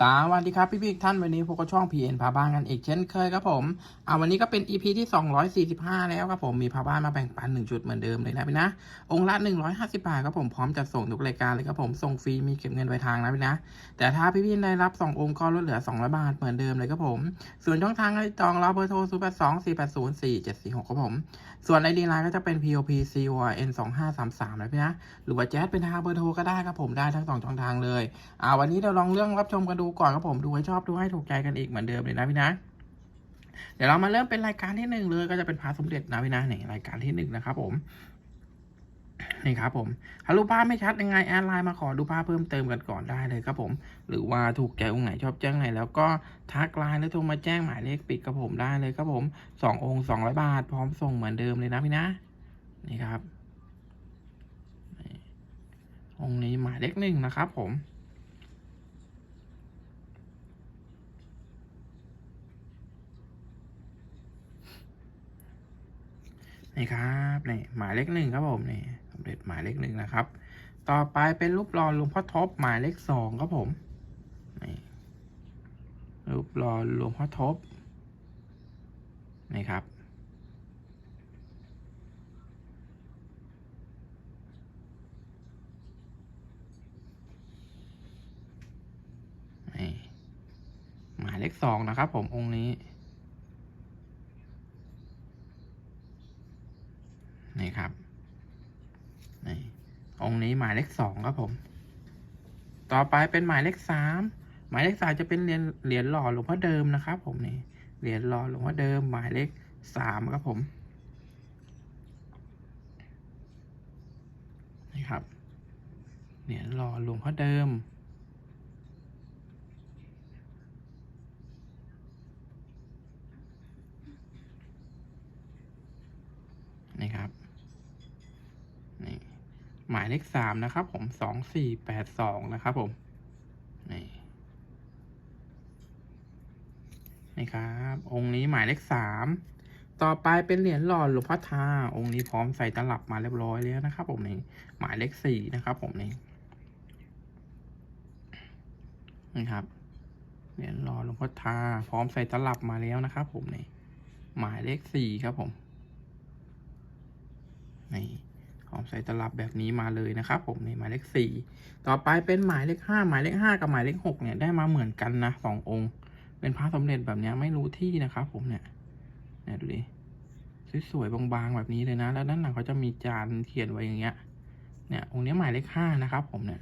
สวัสดีครับพี่พี่ท่านวันนี้พวกก็ช่อง PN พาบ้านกันอีกเช่นเคยครับผมเอาวันนี้ก็เป็น EP ที่ 245 แล้วครับผมมีพาบ้านมาแบ่งปัน 1 จุดเหมือนเดิมเลยนะพี่นะ องค์ละ 150 บาทครับผมพร้อมจัดส่งทุกรายการเลยครับผมส่งฟรีมีเก็บเงินไว้ทางนะพี่นะ แต่ถ้าพี่พี่ได้รับ 2 องค์ก็ลดเหลือ 200 บาทเหมือนเดิมเลยครับผม ส่วนช่องทางให้จองรับเบอร์โทร 0 8 2 4 8 0 4 7 4 6ครับผม ส่วนไอดีไลน์ก็จะเป็น POP CORN 2 5 3 3นะพี่นะ หรือว่าแจ๊ดเป็นทางเบอร์โทรก็ได้ครับผมได้ทั้งสองช่องทางเลย อ่า วันนี้เราลองเรื่องรับชมกันดูก่อนครับผมดูให้ชอบดูให้ถูกใจกันอีกเหมือนเดิมเลยนะพี่นะ เดี๋ยวเรามาเริ่มเป็นรายการที่หนึ่งเลยก็จะเป็นพาสมเด็จนะพี่นะนี่รายการที่หนึ่งนะครับผม นี่ครับผมถ้ารูปภาพไม่ชัดยังไงแอดไลน์มาขอดูภาพเพิ่มเติมกันก่อนได้เลยครับผม หรือว่าถูกใจองค์ไหนชอบแจ้งไหน แล้วก็ทักไลน์แล้วโทรมาแจ้งหมายเลขปิดกับผมได้เลยครับผมสององค์สองร้อยบาท พร้อมส่งเหมือนเดิมเลยนะพี่นะ นี่ครับ องค์นี้หมายเลขหนึ่งนะครับผมนี่ครับนี่หมายเลขหนึ่งครับผมนี่ สมเด็จหมายเลขหนึ่งนะครับ ต่อไปเป็นรูปหล่อหลวงพ่อทบหมายเลขสองครับผมนี่รูปหล่อหลวงพ่อทบนี่ครับหมายเลขสองนะครับผมองค์นี้นี่ครับ องค์นี้หมายเลขสองครับผม ต่อไปเป็นหมายเลขสามหมายเลขสามจะเป็นเหรียญเหรียญหล่อหลวงพ่อเดิมนะครับผมนี่เหรียญหล่อหลวงพ่อเดิม หมายเลขสามครับผมนี่ครับเหรียญหล่อหลวงพ่อเดิมนี่ครับ หมายเลขสามนะครับ ผมสองสี่แปดสองนะครับ ผมนี่นี่ครับ องค์นี้หมายเลขสามต่อไปเป็นเหรียญหล่อหลวงพ่อทาองค์นี้พร้อมใส่ตลับมาเรียบร้อยแล้วนะครับ ผมนี่หมายเลขสี่นะครับ ผมนี่นี่ครับเหรียญหล่อหลวงพ่อทาพร้อมใส่ตลับมาแล้วนะครับ ผมนี่หมายเลขสี่ครับผมนี่ หอมใส่ตลับแบบนี้มาเลยนะครับผมในหมายเลขสี่ต่อไปเป็นหมายเลขห้าหมายเลขห้ากับหมายเลขหกเนี่ยได้มาเหมือนกันนะสององค์ เป็นพระสมเด็จแบบนี้ไม่รู้ที่นะครับผมเนี่ยเนี่ยดูดิสวยๆบางๆแบบนี้เลยนะ แล้วด้านหลังเขาจะมีจานเขียนไว้อย่างเงี้ย เนี่ย องค์นี้หมายเลขห้านะครับ ผมเนี่ย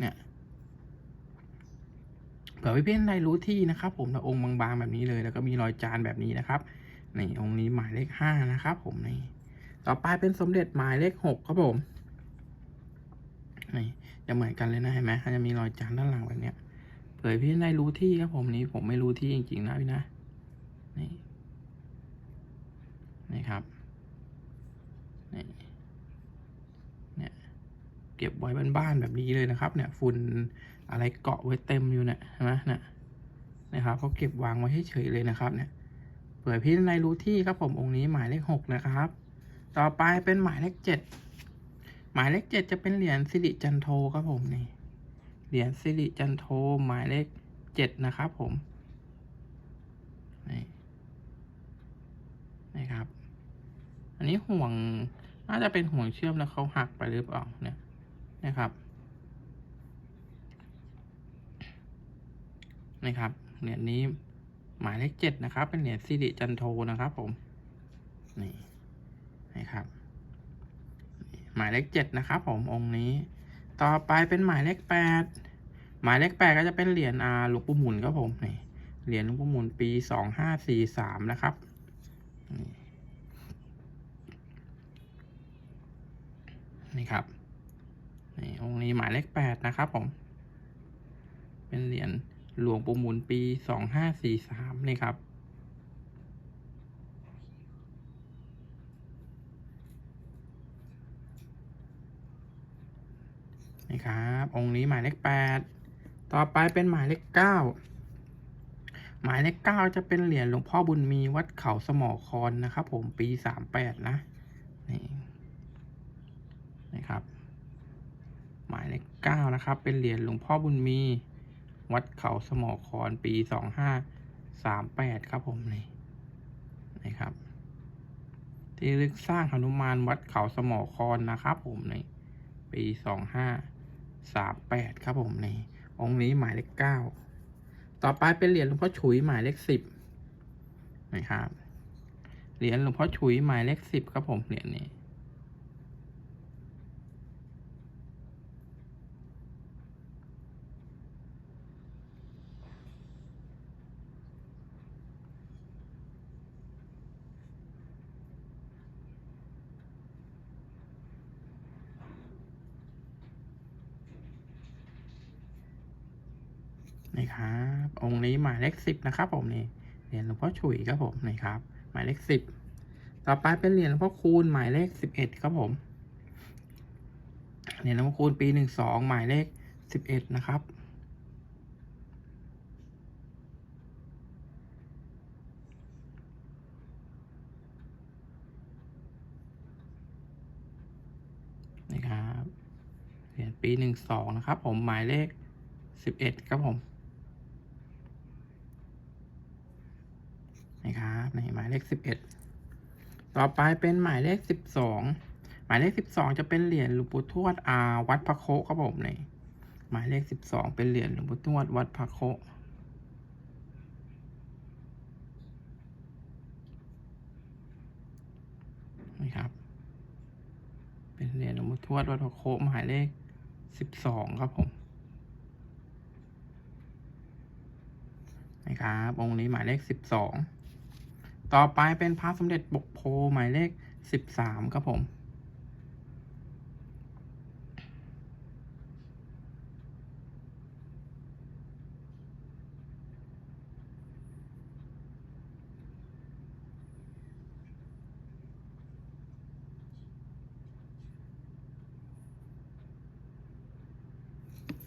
เนี่ยเผื่อพี่เพื่อนได้รู้ที่นะครับ ผมแต่องค์บางๆแบบนี้เลย แล้วก็มีรอยจานแบบนี้นะครับนี่องค์นี้หมายเลขห้านะครับ ผมนี่ ต่อไปเป็นสมเด็จหมายเลขหกครับผมนี่จะเหมือนกันเลยนะเห็นไหมเขาจะมีรอยจานด้านหลังแบบเนี้ยเผยพี่ได้รู้ที่ครับผมนี้ผมไม่รู้ที่จริงๆนะพี่นะนี่นี่ครับนี่เนี่ยเก็บไว้บ้านๆแบบนี้เลยนะครับ เนี่ยฝุ่นอะไรเกาะไว้เต็มอยู่เนี่ยเห็นไหมเนี่ยนะครับเขาเก็บวางไว้ให้เฉยเลยนะครับ เนี่ยเผื่อพี่ในรู้ที่ครับผมองค์นี้หมายเลขหกนะครับ ต่อไปเป็นหมายเลขเจ็ดหมายเลขเจ็ดจะเป็นเหรียญสิริจันโทครับผมนี่เหรียญสิริจันโทหมายเลขเจ็ดนะครับผมนี่นี่ครับ อันนี้ห่วงน่าจะเป็นห่วงเชื่อมแล้วเขาหักไปหรือเปล่าเนี่ยนะครับนี่ครับเหรียญนี้หมายเลขเจ็ดนะครับ เป็นเหรียญสิริจันโทนะครับผมนี่ นะครับ หมายเลขเจ็ดนะครับผมองค์นี้ ต่อไปเป็นหมายเลขแปดหมายเลขแปดก็จะเป็นเหรียญอาหลวงปู่หมุนครับผมนี่เหรียญหลวงปู่หมุนปีสองห้าสี่สามนะครับนี่ครับนี่องค์นี้หมายเลขแปดนะครับผม เป็นเหรียญหลวงปู่หมุนปีสองห้าสี่สามนี่ครับ นี่ครับ องค์นี้หมายเลขแปดต่อไปเป็นหมายเลขเก้าหมายเลขเก้าจะเป็นเหรียญหลวงพ่อบุญมีวัดเขาสมอคอนนะครับ ผมปีสามแปดนะนี่นี่ครับ หมายเลขเก้านะครับ เป็นเหรียญหลวงพ่อบุญมี วัดเขาสมอคอนปีสองห้าสามแปดครับผมนี่นะครับ ที่ลึกสร้างหนุมานวัดเขาสมอคอนนะครับ ผมในปีสองห้า สามแปดครับผมในองค์นี้หมายเลขเก้าต่อไปเป็นเหรียญหลวงพ่อฉุยหมายเลขสิบนะครับเหรียญหลวงพ่อฉุยหมายเลขสิบครับผมเหรียญนี้ นี่ครับ องค์นี้หมายเลขสิบนะครับ ผมนี่เหรียญหลวงพ่อฉุยครับผมนี่ครับ หมายเลขสิบต่อไปเป็นเหรียญหลวงพ่อคูณหมายเลขสิบเอ็ดครับผมเหรียญหลวงพ่อคูณปีหนึ่งสองหมายเลขสิบเอ็ดนะครับนี่ครับเหรียญปีหนึ่งสองนะครับ ผมหมายเลขสิบเอ็ดครับผม นะครับ ในหมายเลขสิบเอ็ดต่อไปเป็นหมายเลขสิบสองหมายเลขสิบสองจะเป็นเหรียญหลวงปู่ทวดอาวัดพระโคครับผมในหมายเลขสิบสองเป็นเหรียญหลวงปู่ทวดวัดพระโคนี่ครับ เป็นเหรียญหลวงปู่ทวดวัดพระโคหมายเลขสิบสองครับผมนะครับองค์นี้หมายเลขสิบสอง ต่อไปเป็นพระสมเด็จปกโพหมายเลขสิบสามครับผม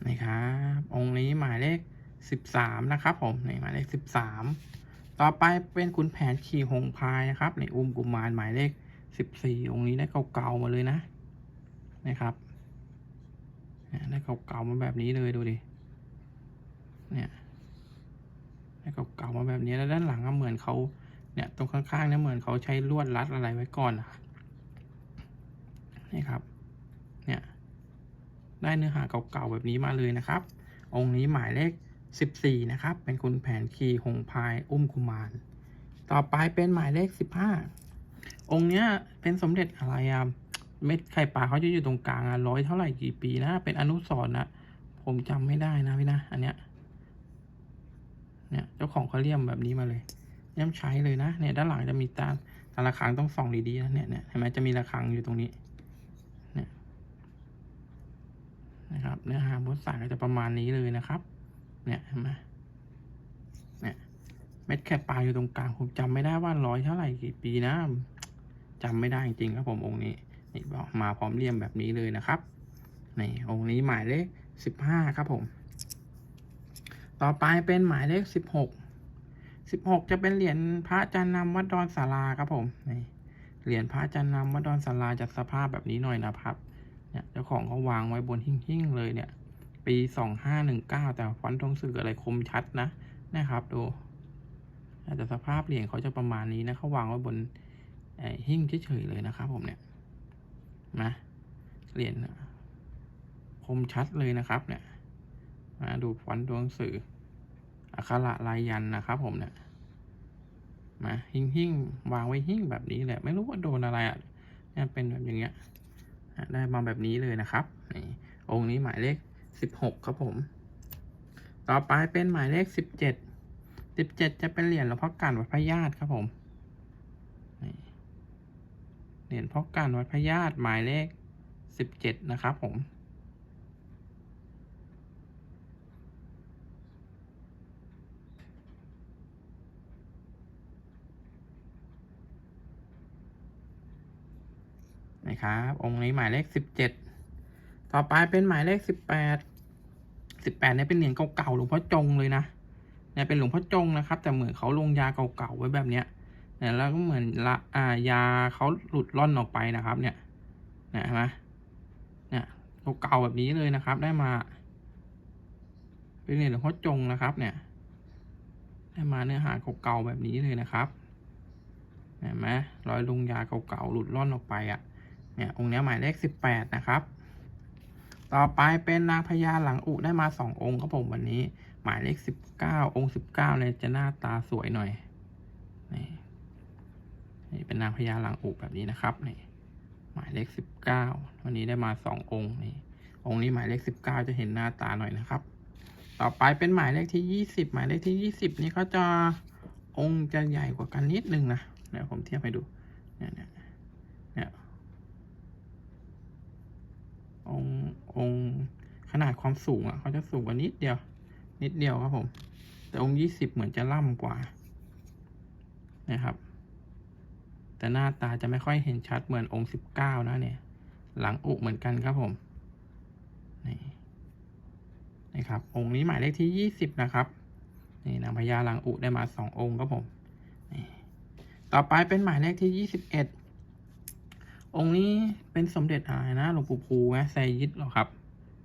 นะครับ องค์นี้หมายเลขสิบสามนะครับผมนี่หมายเลขสิบสาม ต่อไปเป็นขุนแผนขี่หงพายนะครับในอุ้มกุมารหมายเลขสิบสี่องค์นี้ได้เก่าๆมาเลยนะนะครับเนี่ยได้เก่าๆมาแบบนี้เลยดูดิเนี่ยได้เก่าๆมาแบบนี้แล้วด้านหลังก็เหมือนเขาเนี่ยตรงข้างๆเนี่ยเหมือนเขาใช้ลวดรัดอะไรไว้ก่อนนะนี่ครับ เนี่ยได้เนื้อหาเก่าๆแบบนี้มาเลยนะครับ องค์นี้หมายเลข สิบสี่นะครับ เป็นคุณแผนคีหงพายอุ้มกุมาร ต่อไปเป็นหมายเลขสิบห้าองค์เนี้ยเป็นสมเด็จอะไรอะเม็ดไข่ปลาเขาจะอยู่ตรงกลางอะร้อยเท่าไหร่กี่ปีนะ เป็นอนุสรณ์นะผมจำไม่ได้นะพี่นะอันเนี้ยเนี่ยเจ้าของเขาเลี่ยมแบบนี้มาเลยเลี่ยมใช้เลยนะเนี่ยด้านหลังจะมีตาตาระฆังต้องส่องดีๆนะเนี่ยเนี่ยเห็นไหมจะมีระฆังอยู่ตรงนี้เนี่ยนะครับเนื้อหาบนสายก็จะประมาณนี้เลยนะครับ เนี่ยเห็นไหมเนี่ยเม็ดแคปปลาอยู่ตรงกลางผมจำไม่ได้ว่าร้อยเท่าไหร่กี่ปีนะจำไม่ได้จริงครับผมองค์นี้นี่บอกมาพร้อมเลี่ยมแบบนี้เลยนะครับนี่องค์นี้หมายเลขสิบห้าครับผม ต่อไปเป็นหมายเลขสิบหกสิบหกจะเป็นเหรียญพระจันทร์นำวัดดอนสาราครับผมนี่เหรียญพระจันทร์นำวัดดอนสาราจะสภาพแบบนี้หน่อยนะครับเนี่ยเจ้าของเขาวางไว้บนหิ้งๆเลยเนี่ย ปีสองห้าหนึ่งเก้าแต่ฟอนต์ทรงสื่ออะไรคมชัดนะนะครับดูแต่สภาพเหรียญเขาจะประมาณนี้นะเขาวางไว้บนหิ้งเฉยๆเลยนะครับ ผมเนี่ยนะเหรียญคมชัดเลยนะครับเนี่ยมาดูฟอนต์ตัวหนังสืออักขระลายยันนะครับ ผมเนี่ยมาหิ้งหิ้งวางไว้หิ้งแบบนี้แหละไม่รู้ว่าโดนอะไรอะเนี่ยเป็นแบบอย่างเงี้ยได้มาแบบนี้เลยนะครับนี่องค์นี้หมายเลข สิบหกครับผม ต่อไปเป็นหมายเลขสิบเจ็ดสิบเจ็ดจะเป็นเหรียญหลวงพ่อกันวัดพระญาติครับผมเหรียญพ่อกันวัดพระญาติหมายเลขสิบเจ็ดนะครับผมนะครับองค์นี้หมายเลขสิบเจ็ดต่อไปเป็นหมายเลขสิบแปด สิบแปดเนี่ยเป็นเหรียญเก่าๆหลวงพ่อจงเลยนะเนี่ยเป็นหลวงพ่อจงนะครับ แต่เหมือนเขาลงยาเก่าๆไว้แบบเนี้ยเนี่ยแล้วก็เหมือนละอ่ายาเขาหลุดล่อนออกไปนะครับ เนี่ยเนี่ยเห็นไหมเนี่ยเก่าๆแบบนี้เลยนะครับ ได้มา เป็นเหรียญหลวงพ่อจงนะครับ เนี่ย ได้มาเนื้อหาเก่าๆแบบนี้เลยนะครับเห็นไหมรอยลงยาเก่าๆหลุดล่อนออกไปอะ่ะเนี่ยองค์เนี้ยหมายเลขสิบแปดนะครับ ต่อไปเป็นนางพญาหลังอุได้มาสององค์ครับผมวันนี้ หมายเลขสิบเก้าองค์สิบเก้าเนี่ยจะหน้าตาสวยหน่อยนี่นี่เป็นนางพญาหลังอุแบบนี้นะครับนี่หมายเลขสิบเก้าวันนี้ได้มาสององค์นี่องค์นี้หมายเลขสิบเก้าจะเห็นหน้าตาหน่อยนะครับ ต่อไปเป็นหมายเลขที่ยี่สิบหมายเลขที่ยี่สิบนี่เขาจะองค์จะใหญ่กว่ากันนิดนึงนะเดี๋ยวผมเทียบให้ดูนี่ยเนี่ยเนี่ย ององขนาดความสูงอะเขาจะสูงกว่านิดเดียว นิดเดียวครับผม แต่องค์ยี่สิบเหมือนจะล่ำกว่านะครับ แต่หน้าตาจะไม่ค่อยเห็นชัดเหมือนองค์สิบเก้านะเนี่ย หลังอุเหมือนกันครับผมนี่นะครับ องค์นี้หมายเลขที่ยี่สิบนะครับนี่นางพญาหลังอุได้มาสององค์ครับผมนี่ต่อไปเป็นหมายเลขที่ยี่สิบเอ็ด องค์นี้เป็นสมเด็จอะไรนะหลวงปู่ภูนะไซยิดหรอครับ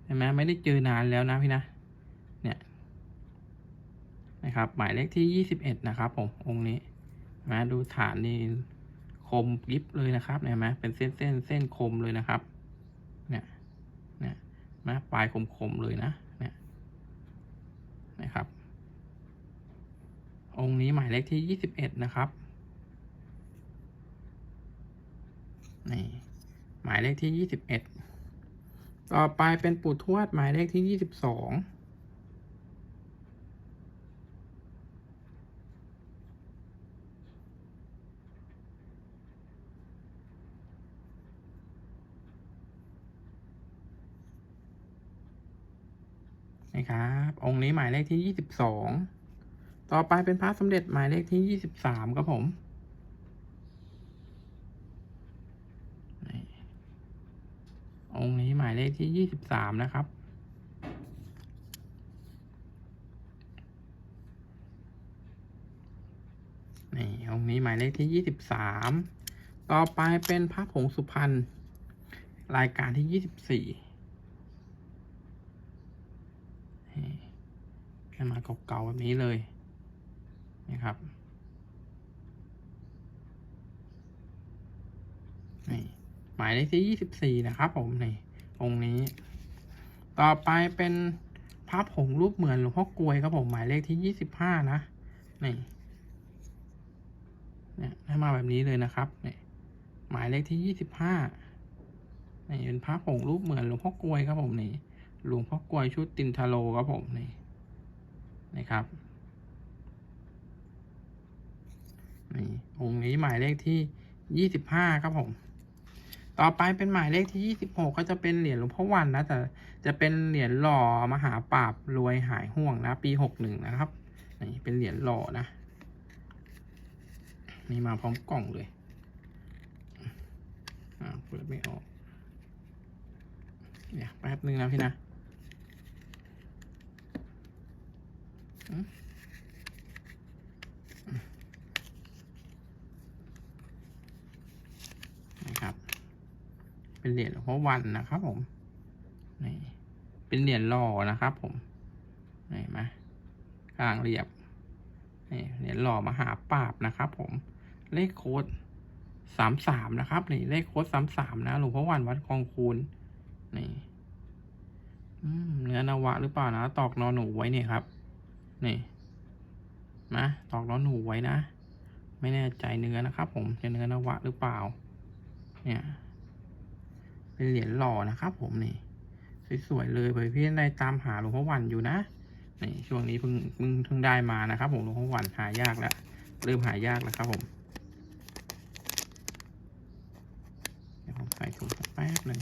ใช่ไหมไม่ได้เจอนานแล้วนะพี่นะ เนี่ยนะครับ หมายเลขที่ยี่สิบเอ็ดนะครับ ผมองค์นี้นะดูฐานนี่คมยิบเลยนะครับเห็นไหมเป็นเส้นเส้นเส้นคมเลยนะครับ เนี่ยเนี่ยนะปลายคมคมเลยนะ เนี่ยนะครับ องค์นี้หมายเลขที่ยี่สิบเอ็ดนะครับ นี่หมายเลขที่ยี่สิบเอ็ดต่อไปเป็นปู่ทวดหมายเลขที่ยี่สิบสองนะครับ องค์นี้หมายเลขที่ยี่สิบสอง ต่อไปเป็นพระสมเด็จหมายเลขที่ยี่สิบสามครับผม นี่องค์นี้หมายเลขที่ยี่สิบสามนะครับ นี่องนี้หมายเลขที่ยี่สิบสามต่อไปเป็นพระผงสุพรรณรายการที่ยี่สิบสี่แค่มาเก่าๆแบบนี้เลยนะครับนี่หมายเลขที่ยี่สิบสี่นะครับผมนี่ องค์นี้ ต่อไปเป็นพระผงรูปเหมือนหลวงพ่อกลวยครับผมหมายเลขที่ยี่สิบห้านะนี่เนี่ยให้มาแบบนี้เลยนะครับนี่หมายเลขที่ยี่สิบห้านี่เป็นพระผงรูปเหมือนหลวงพ่อกลวยครับผมนี่หลวงพ่อกลวยชุดตินทาโลครับผมนี่นะครับนี่องค์นี้หมายเลขที่ยี่สิบห้าครับผม ต่อไปเป็นหมายเลขที่ยี่สิบหกก็จะเป็นเหรียญหลวงพ่อวันนะ แต่จะเป็นเหรียญหล่อมหาปราบรวยหายห่วงนะ ปีหกหนึ่งนะครับ นี่เป็นเหรียญหล่อนะ นี่มาพร้อมกล่องเลย อ่า เปิดไม่ออก เดี๋ยวแป๊บนึงนะพี่นะอืมนะครับ เป็นเหรียญหลวงพ่อวันนะครับผมนี่เป็นเหรียญหล่อนะครับ ผมนี่เห็นไหมกลางเรียบนี่เหรียญหล่อมหาปราบนะครับ ผมเลขโค้ดสามสามนะครับนี่เลขโค้ดสามสามนะหลวงพ่อวันวัดคลองคูนนี่เนื้อนวะหรือเปล่านะตอกนอนหนูไว้เนี่ยครับ นี่นะตอกนอนหนูไว้นะ ไม่แน่ใจเนื้อนะครับ ผมจะเนื้อนวะหรือเปล่า เนี่ย เป็นเหรียญหล่อนะครับผมนี่สวยๆเลยเผื่อพี่ได้ตามหาหลวงพ่อวันอยู่นะนี่ช่วงนี้เพิ่งเพิ่งเพิ่งได้มานะครับ ผมหลวงพ่อวันหายากแล้วเริ่มหายากแล้วครับผมเดี๋ยวผมใส่ถุงแป๊บหนึ่ง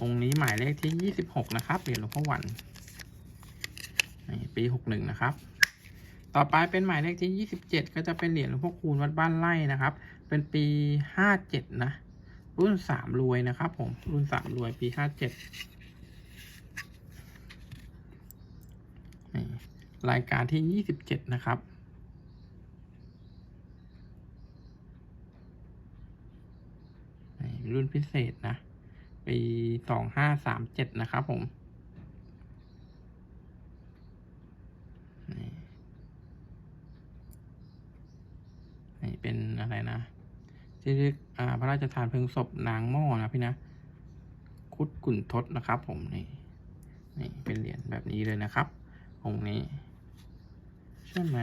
องค์นี้หมายเลขที่ยี่สิบหกนะครับเหรียญหลวงพ่อวันนี่ปีหกหนึ่งนะครับต่อไปเป็นหมายเลขที่ยี่สิบเจ็ดก็จะเป็นเหรียญหลวงพ่อคูณวัดบ้านไร่นะครับ เป็นปีห้าเจ็ดนะ รุ่นสามรวยนะครับผม รุ่นสามรวยปีห้าเจ็ดรายการที่ยี่สิบเจ็ดนะครับ รุ่นพิเศษนะ ปีสองห้าสามเจ็ดนะครับผมเป็นอะไรนะ ที่เรียกอ่าพระราชทานเพลิงศพนางหม้อนะพี่นะคุดกุ่นทศนะครับ ผมนี่นี่เป็นเหรียญแบบนี้เลยนะครับองค์นี้ใช่ไหม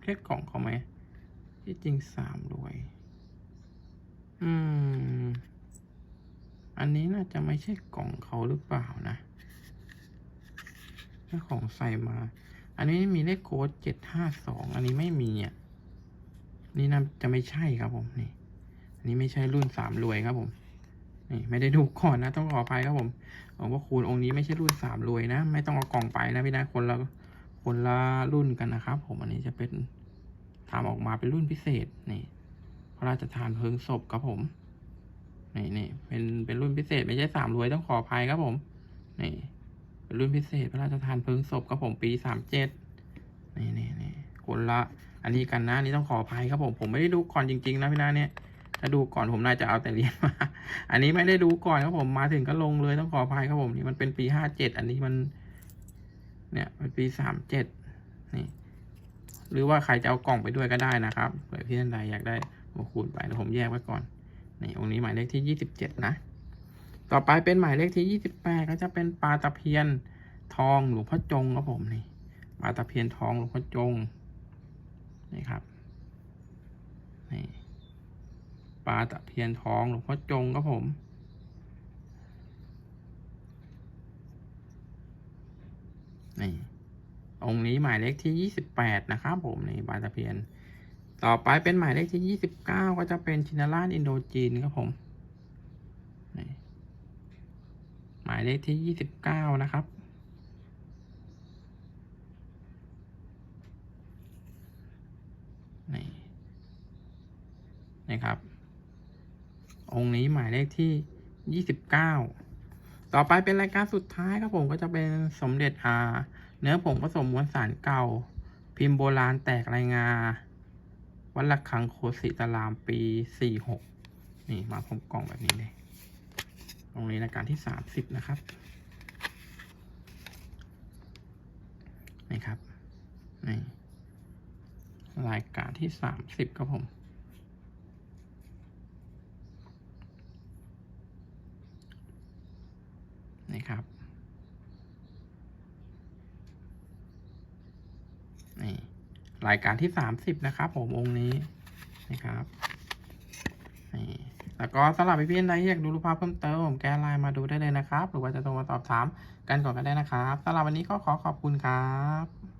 แค่กล่องเขาไหมที่จริงสามรวย อืม อันนี้น่าจะไม่ใช่กล่องเขาหรือเปล่านะถ้าของใส่มา อันนี้มีเลขโค้ดเจ็ดห้าสองอันนี้ไม่มีอะนี่น่าจะไม่ใช่ครับผมนี่ นนี้ไม่ใช่รุ่นสามรวยครับผมนี่ไม่ได้ดูก่อนนะต้องขออภัยครับผมหลวงพ่อคูณองค์นี้ไม่ใช่รุ่นสามรวยนะ ไม่ต้องเอากล่องไปนะพี่นะคนละคนละรุ่นกันนะครับ ผมอันนี้จะเป็นทำออกมาเป็นรุ่นพิเศษนี่พระราชทานเพลิงศพครับผมนี่นี่เป็นเป็นรุ่นพิเศษไม่ใช่สามรวยต้องขออภัยครับผมนี่เป็นรุ่นพิเศษ พระราชทานเพลิงศพครับผมปีสามเจ็ดนี่นี่นี่คนละอันนี้กันนะนนี่ต้องขออภัยครับผมผมไม่ได้ดูก่อนจริง ๆ นะพี่นาเนี่ย ถ้าดูก่อนผมน่าจะเอาแต่เหรียญมา อันนี้ไม่ได้ดูก่อนครับผมมาถึงก็ลงเลยต้องขออภัยครับผมนี่มันเป็นปีห้าเจ็ดอันนี้มัน เนี่ยเป็นปีสามเจ็ดนี่ หรือว่าใครจะเอากล่องไปด้วยก็ได้นะครับเผื่อพี่ท่านใดอยากได้โมคูณไปเดี๋ยวผมแยกไว้ก่อนนี่องค์นี้หมายเลขที่ยี่สิบเจ็ดนะต่อไปเป็นหมายเลขที่ยี่สิบแปดก็จะเป็นปลาตะเพียนทองหลวงพ่อจงครับผมนี่ปลาตะเพียนทองหลวงพ่อจงนี่ครับนี่ ปลาตะเพียนทองหลวงพ่อจงครับผม นี่องค์นี้หมายเลขที่ยี่สิบแปดนะครับผมนี่ปลาตะเพียน ต่อไปเป็นหมายเลขที่ยี่สิบเก้าก็จะเป็นชินาราชอินโดจีนครับผมหมายเลขที่ยี่สิบเก้านะครับนี่นี่ครับ องค์นี้หมายเลขที่ยี่สิบเก้าต่อไปเป็นรายการสุดท้ายครับผมก็จะเป็นสมเด็จอาเนื้อผงผสมมวลสารเก่า พิมพ์โบราณแตกรายงา วัดระฆังโคสิตารามปีสี่หกนี่มาพร้อมกล่องแบบนี้เลยตรงนี้รายการที่สามสิบนะครับนี่ครับนี่รายการที่สามสิบครับผม นี่ครับ นี่ รายการที่สามสิบนะครับ ผมองค์นี้นะครับนี่แล้วก็สำหรับพี่ๆท่นใดที่อยากดูรูปภาพเพิ่มเติมผมแก้ไลน์มาดูได้เลยนะครับ หรือว่าจะโทรมาสอบถามกันก่อนก็ได้นะครับสำหรับวันนี้ก็ขอขอบคุณครับ